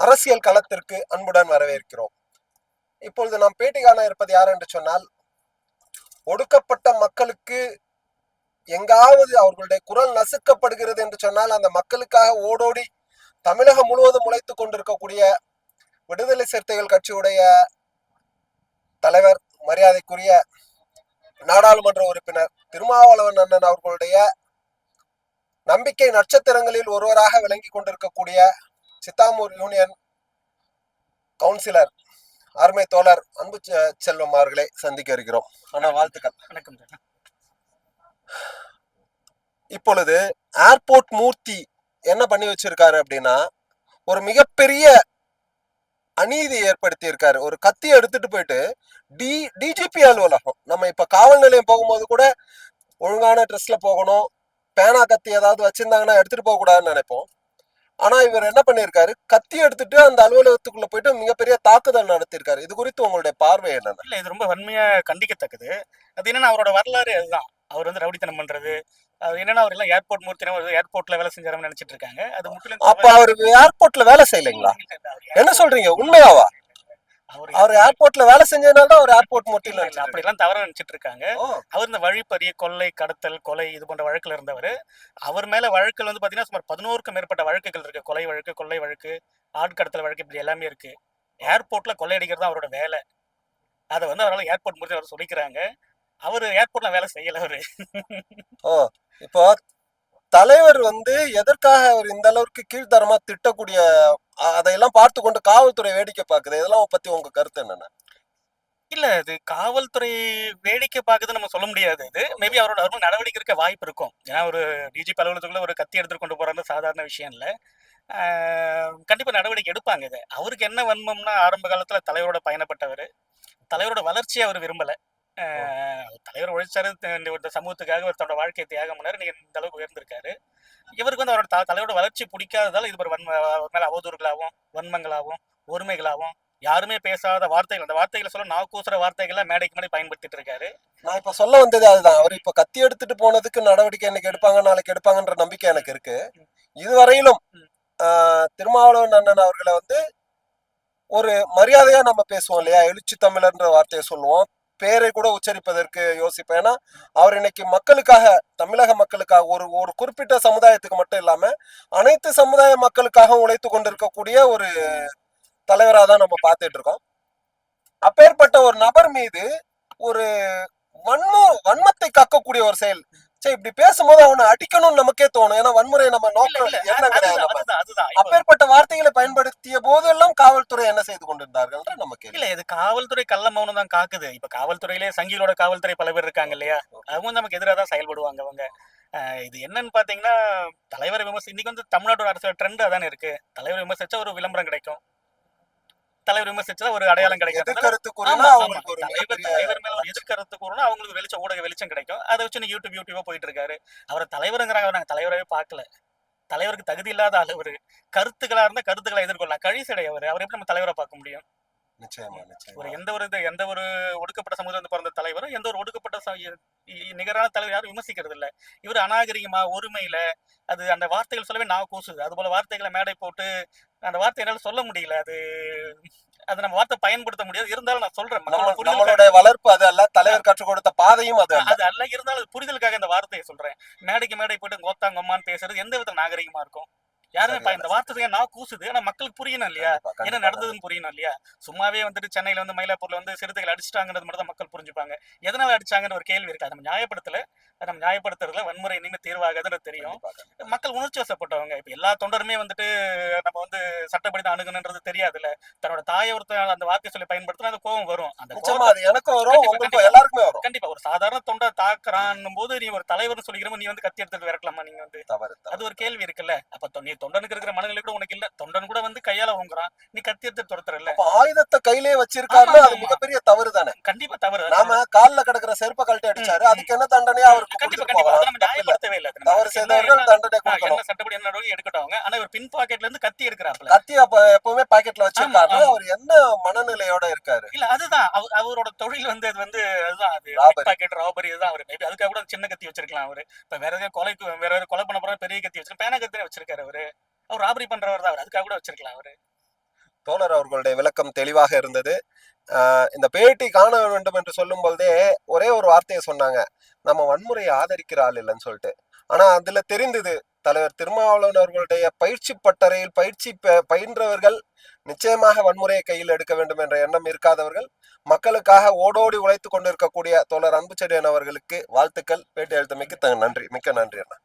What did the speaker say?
அரசியல் களத்திற்கு அன்புடன் வரவேற்கிறோம். இப்பொழுது நாம் பேட்டி காண இருப்பது யார் என்று சொன்னால் ஒடுக்கப்பட்ட மக்களுக்கு எங்காவது அவர்களுடைய குரல் நசுக்கப்படுகிறது என்று சொன்னால் அந்த மக்களுக்காக ஓடோடி தமிழகம் முழுவதும் உழைத்துக் கொண்டிருக்கக்கூடிய விடுதலை சிறுத்தைகள் கட்சியுடைய தலைவர் மரியாதைக்குரிய நாடாளுமன்ற உறுப்பினர் திருமாவளவன் அண்ணன் அவர்களுடைய நம்பிக்கை நட்சத்திரங்களில் ஒருவராக விளங்கி கொண்டிருக்கக்கூடிய சித்தாமூர் யூனியன் கவுன்சிலர் அருமை தோழர் அன்பு செல்வம் அவர்களை சந்திக்க இருக்கிறோம். அண்ணா வாழ்த்துக்கள். வணக்கம் இப்பொழுது ஏர்போர்ட் மூர்த்தி என்ன பண்ணி வச்சிருக்காரு அப்படின்னா ஒரு மிகப்பெரிய அநீதி ஏற்படுத்தி இருக்காரு ஒரு கத்தி எடுத்துட்டு போயிட்டு டி டிஜிபி அலுவலகம் நம்ம இப்ப காவல் நிலையம் போகும்போது கூட ஒழுங்கான ட்ரெஸ்ல போகணும் பேனா கத்தி ஏதாவது வச்சிருந்தாங்கன்னா எடுத்துட்டு போக கூடாதுன்னு நினைப்போம். ஆனா இவர் என்ன பண்ணியிருக்காரு? கத்தி எடுத்துட்டு அந்த அலுவலகத்துக்குள்ள போயிட்டு மிகப்பெரிய தாக்குதல் நடத்தியிருக்காரு. இது குறித்து உங்களுடைய பார்வை என்னன்னா? இல்ல இது ரொம்ப வன்மையா கண்டிக்கத்தக்கது. அது என்னன்னா அவரோட வரலாறு அதுதான். அவர் வந்து ரவுடித்தனம் பண்றது. அது என்னன்னா அவர் எல்லாம் ஏர்போர்ட் மூர்த்தினா ஏர்போர்ட்ல வேலை செஞ்சாருன்னு நினைச்சிட்டு இருக்காங்க. அது முற்றிலும் அப்ப அவரு ஏர்போர்ட்ல வேலை செய்யலைங்களா? என்ன சொல்றீங்க? உண்மையாவா? அவர் ஏர்போர்ட்ல வேலை செஞ்சதுனால தான் அவர் ஏர்போர்ட் மட்டும் இல்ல, அப்படிலாம் தவறா நினைச்சிட்டு இருக்காங்க. அவர் இந்த வழிப்பறி கொள்ளை கடத்தல் கொலை இது போன்ற வழக்குல இருந்தவர். அவர் மேல வழக்குகள் வந்து பாத்தீங்கன்னா சுமார் பதினோருக்கும் மேற்பட்ட வழக்குகள் இருக்கு. கொலை வழக்கு கொள்ளை வழக்கு ஆட்கடத்தல் வழக்கு இப்படி எல்லாமே இருக்கு. ஏர்போர்ட்ல கொள்ளையடிக்கிறது தான் அவரோட வேலை. அதை வந்து அவரால் ஏர்போர்ட் முடிஞ்சு அவர் சொல்லிக்கிறாங்க. அவர் ஏர்போர்ட்ல வேலை செய்யல அவரு. ஓ இப்போ தலைவர் வந்து எதற்காக அவர் இந்த அளவுக்கு கீழ்த்தரமா திட்டக்கூடிய அதையெல்லாம் பார்த்து கொண்டு காவல்துறை வேடிக்கை பார்க்குது? இதெல்லாம் பத்தி உங்க கருத்து என்னென்ன? இல்ல இது காவல்துறை வேடிக்கை பார்க்குது நம்ம சொல்ல முடியாது இது. மேபி அவரோட அருமை நடவடிக்கை இருக்க வாய்ப்பு இருக்கும். ஏன்னா ஒரு டிஜிபி அலுவலகத்துக்குள்ள ஒரு கத்தி எடுத்துட்டு கொண்டு போறாங்க சாதாரண விஷயம் இல்லை. கண்டிப்பா நடவடிக்கை எடுப்பாங்க இது. அவருக்கு என்ன வன்மம்னா ஆரம்ப காலத்துல தலைவரோட பயணப்பட்டவர். தலைவரோட வளர்ச்சியை அவர் விரும்பலை. தலைவர் உழைச்சாரு இந்த ஒரு சமூகத்துக்காக அவர் தன்னோட வாழ்க்கையை தியாகம் பண்ணாரு நீங்க இந்த அளவுக்கு உயர்ந்திருக்காரு. இவருக்கு வந்து அவரோட தலைவரோட வளர்ச்சி பிடிக்காததால இது ஒரு வன்ம மேல அவதூறுகளாகவும் வன்மங்களாகவும் ஒருமைகளாகவும் யாருமே பேசாத வார்த்தைகள் அந்த வார்த்தைகளை சொல்ல நான் கூசுற வார்த்தைகளை மேடைக்கு மேடை பயன்படுத்திட்டு இருக்காரு. நான் இப்ப சொல்ல வந்தது அதுதான். அவர் இப்ப கத்தி எடுத்துட்டு போனதுக்கு நடவடிக்கை இன்னைக்கு எடுப்பாங்க நாளைக்கு எடுப்பாங்கன்ற நம்பிக்கை எனக்கு இருக்கு. இதுவரையிலும் திருமாவளவன் அண்ணன் அவர்களை வந்து ஒரு மரியாதையா நம்ம பேசுவோம் இல்லையா? எழுச்சி தமிழர்ன்ற வார்த்தையை சொல்லுவோம். பெயரை கூட உச்சரிப்பதற்கு யோசிப்பேன். ஏன்னா அவர் இன்னைக்கு மக்களுக்காக தமிழக மக்களுக்காக ஒரு ஒரு குறிப்பிட்ட சமுதாயத்துக்கு மட்டும் இல்லாம அனைத்து சமுதாய மக்களுக்காக உழைத்து கொண்டிருக்கக்கூடிய ஒரு தலைவராக தான் நம்ம பார்த்துட்டு இருக்கோம். அப்பேற்பட்ட ஒரு நபர் மீது ஒரு வன்ம வன்மத்தை கக்கக்கூடிய ஒரு செயல் சரி இப்படி பேசும்போது அவனை அடிக்கணும்னு நமக்கே தோணும். ஏன்னா வன்முறை நம்ம நோக்கம் என்ன கிடையாது அப்பேற்பட்ட வார்த்தைகளை பயன்படுத்திய போதெல்லாம் காவல்துறை என்ன செய்து கொண்டிருந்தார்கள் நம்ம கேள்வி. இல்ல இது காவல்துறை கள்ள மௌனம் தான் காக்குது. இப்ப காவல்துறையிலே சங்கிகளோட காவல்துறை பல பேர் இருக்காங்க இல்லையா? அவங்க நமக்கு எதிராக தான் செயல்படுவாங்க அவங்க. இது என்னன்னு பாத்தீங்கன்னா தலைவரை விமர்சி இன்னைக்கு வந்து தமிழ்நாட்டோட அரசியல் ட்ரெண்ட் அதானே இருக்கு. தலைவர் விமர்சிச்சா ஒரு விளம்பரம் கிடைக்கும். தலைவர் விமர்சிச்சா ஒரு அடையாளம் கிடைக்கும் தலைவர் மேல ஒரு எதிர்கருத்து கூறணும் அவங்களுக்கு வெளிச்சம் ஊடக வெளிச்சம் கிடைக்கும். அதை வச்சு யூடியூப் யூடியூபா போயிட்டு இருக்காரு. அவரை தலைவருங்கிறாங்க நாங்க தலைவராகவே பார்க்கல. தலைவருக்கு தகுதி இல்லாத ஆள் அவரு. கருத்துக்களா இருந்தா கருத்துக்களை எதிர்கொள்ளலாம். கழிசடை அவர். அவர் எப்படி நம்ம தலைவரை பார்க்க முடியும்? நிச்சயமா ஒரு எந்த ஒரு எந்த ஒரு ஒடுக்கப்பட்ட சமூகத்துல பிறந்த தலைவரும் எந்த ஒரு ஒடுக்கப்பட்ட நிகரான தலைவர் யாரும் விமர்சிக்கிறது இல்ல. இவர் அநாகரிகமா ஒருமையில அது அந்த வார்த்தைகள் சொல்லவே நான் கூசுது. அது போல வார்த்தைகளை மேடை போட்டு அந்த வார்த்தை என்னால சொல்ல முடியல. அது அது நம்ம வார்த்தை பயன்படுத்த முடியாது. இருந்தாலும் நான் சொல்றேன். நம்மளுடைய வளர்ப்பு அது அல்ல. தலைவர் கற்றுக் கொடுத்த பாதையும் அது அது அல்ல. இருந்தாலும் புரிதலுக்காக இந்த வார்த்தையை சொல்றேன். மேடைக்கு மேடை போயிட்டு கோத்தாங்கம்மான்னு பேசுறது எந்த விதத்துல நாகரிகமா இருக்கும்? யாருமே இந்த வார்த்தை நான் கூசுது. ஆனா மக்களுக்கு புரியணும் இல்லையா? என்ன. நடந்ததுன்னு புரியணும் இல்லையா? சும்மாவே வந்துட்டு சென்னையில வந்து மயிலாப்பூர்ல வந்து சிறுத்தைகள் அடிச்சிட்டாங்கிறது மட்டும் தான் மக்கள் புரிஞ்சுப்பாங்க. எதனால அடிச்சாங்கன்னு ஒரு கேள்வி இருக்கு. அது நம்ம நியாயப்படுத்தல. நம்ம நியாயப்படுத்துறதுல வன்முறை இனிமே தீர்வாகாதுன்னு தெரியும். மக்கள் உணர்ச்சி வசப்பட்டவங்க. இப்ப எல்லா தொண்டருமே வந்துட்டு நம்ம வந்து சட்டப்படி தான் அணுகணுன்றது தெரியாதுல்ல. தன்னோட தாயை ஒருத்தர் அந்த வார்த்தை சொல்லி பயன்படுத்தினா அந்த கோவம் வரும். அந்த எனக்கும் வரும். எல்லாருக்குமே வரும். கண்டிப்பா ஒரு சாதாரண தொண்டை தாக்குறான் போது நீ ஒரு தலைவர்னு சொல்லிக்கிறோம் நீ வந்து கத்தி எடுத்துட்டு விரட்டலாமா நீங்க வந்து. அது ஒரு கேள்வி இருக்குல்ல. அப்ப நீ தொண்டனுக்கு இருக்கிற மனநிலை கூட உனக்கு இல்ல. தொண்டன் கூட வந்து கையால ஊங்குறான் நீ கத்தி எடுத்து துரத்துறல அப்ப ஆயுதத்தை கையிலே வச்சிருக்காருன்னா ஆமா, அது. மிகப்பெரிய தவறு தானே கண்டிப்பா தவறு. நாம கால்ல கிடக்குற செருப்ப கழட்டி அடிச்சாரு. அதுக்கு என்ன தண்டனையா அவருக்கு தவறு செய்தவர்கள் தண்டனை கொடுக்கணும். சட்டப்படி என்ன நடவடிக்கை எடுக்கட்டும் அவங்க ஆனா இவர் பின் பாக்கெட்ல இருந்து கத்தி எடுக்கிறாப்ல கத்தி அப்ப எப்பவுமே பாக்கெட்ல வச்சிருக்காரு. அவர் என்ன மனநிலையோட இருக்காரு? இல்ல அதுதான். அவ- அவரோட தொழில் வந்து அது வந்து அதுதான். அது. பாக்கெட் ராபரி அவரு. மேபி அதுக்காக கூட சின்ன கத்தி வச்சிருக்கலாம் அவரு. இப்ப வேற ஏதாவது கொலைக்கு வேற கொலை பண்ண போற பெரிய கத்தி வச்சிருக்க பேனா கத்தி வச்சிருக்காரு அவரு. அவர் ராபரி பண்றவர் தான் அவர். அதுக்காக கூட வச்சிருக்கலாம் அவரு. தோழர் அவர்களுடைய விளக்கம் தெளிவாக இருந்தது. இந்த பேட்டி காண வேண்டும் என்று சொல்லும் பொழுதே ஒரே ஒரு வார்த்தையை சொன்னாங்க. நம்ம வன்முறையை ஆதரிக்கிற ஆள் இல்லைன்னு சொல்லிட்டு. ஆனா அதுல தெரிந்தது தலைவர் திருமாவளவன் அவர்களுடைய பயிற்சி பட்டறையில் பயிற்சி பயின்றவர்கள் நிச்சயமாக வன்முறையை கையில் எடுக்க வேண்டும் என்ற எண்ணம் இருக்காதவர்கள் மக்களுக்காக ஓடோடி உழைத்து கொண்டிருக்கக்கூடிய தோழர் அன்புச்செடியன் அவர்களுக்கு வாழ்த்துக்கள். பேட்டி எழுத்தமைக்கு நன்றி. மிக்க நன்றி அண்ணா.